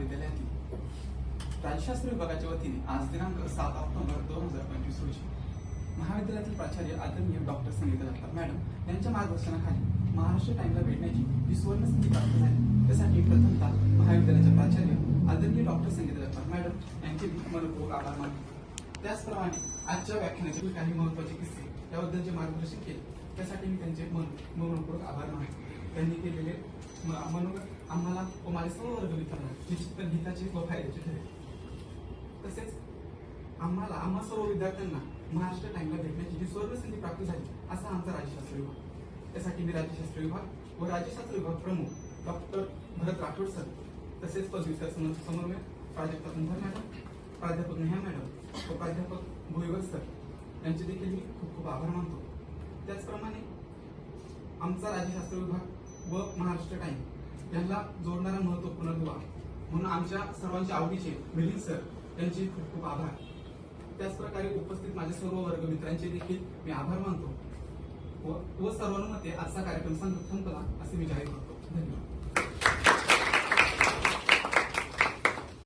महाविद्यालयातील राज्यशास्त्र विभागाच्या वतीने आज दिनांक सात ऑक्टोबर दोन हजार पंचवीस रोजी महाविद्यालयातील प्राचार्य आदरणीय डॉक्टर संगीता जगताप मॅडम यांच्या मार्गदर्शनाखाली महाराष्ट्र टाइमला भेटण्याची ही सुवर्ण संधी प्राप्त झाली त्यासाठी प्रथमतः महाविद्यालयाच्या प्राचार्य आदरणीय डॉक्टर संगीता जगताप मॅडम यांचे मनपूर्वक आभार मानले त्याचप्रमाणे आजच्या व्याख्यानाचे काही महत्त्वाचे किस्से याबद्दल जे मार्गदर्शन केले त्यासाठी मी त्यांचे मन मनपूर्वक आभार मानले त्यांनी केलेले मनोगत आम्हाला व माझ्या सर्व वर्ग मित्रांना निश्चित हिताचे व ठरेल तसेच आम्हाला आम्हा सर्व विद्यार्थ्यांना महाराष्ट्र टाइमला भेटण्याची जी सुवर्ण संधी प्राप्त झाली असा आमचा राज्यशास्त्र विभाग. त्यासाठी मी राज्यशास्त्र विभाग व राज्यशास्त्र विभाग प्रमुख डॉक्टर भरत राठोड सर. तसेच पदवीधर समन्वय प्राध्यापक कुंभार मॅडम प्राध्यापक नेहा मॅडम व प्राध्यापक भोईवर सर. यांचे देखील मी खूप खूप आभार मानतो. त्याचप्रमाणे आमचा राज्यशास्त्र विभाग व महाराष्ट्र टाइम यांना जोडणारा महत्त्वपूर्ण दुवा म्हणून आमच्या सर्वांच्या आवडीचे मिलिंद सर यांचे खूप खूप आभार. त्याचप्रकारे उपस्थित माझे सर्व वर्ग मित्रांचे देखील मी आभार मानतो. व व सर्वांमध्ये आजचा कार्यक्रम संपला असे मी जाहीर करतो.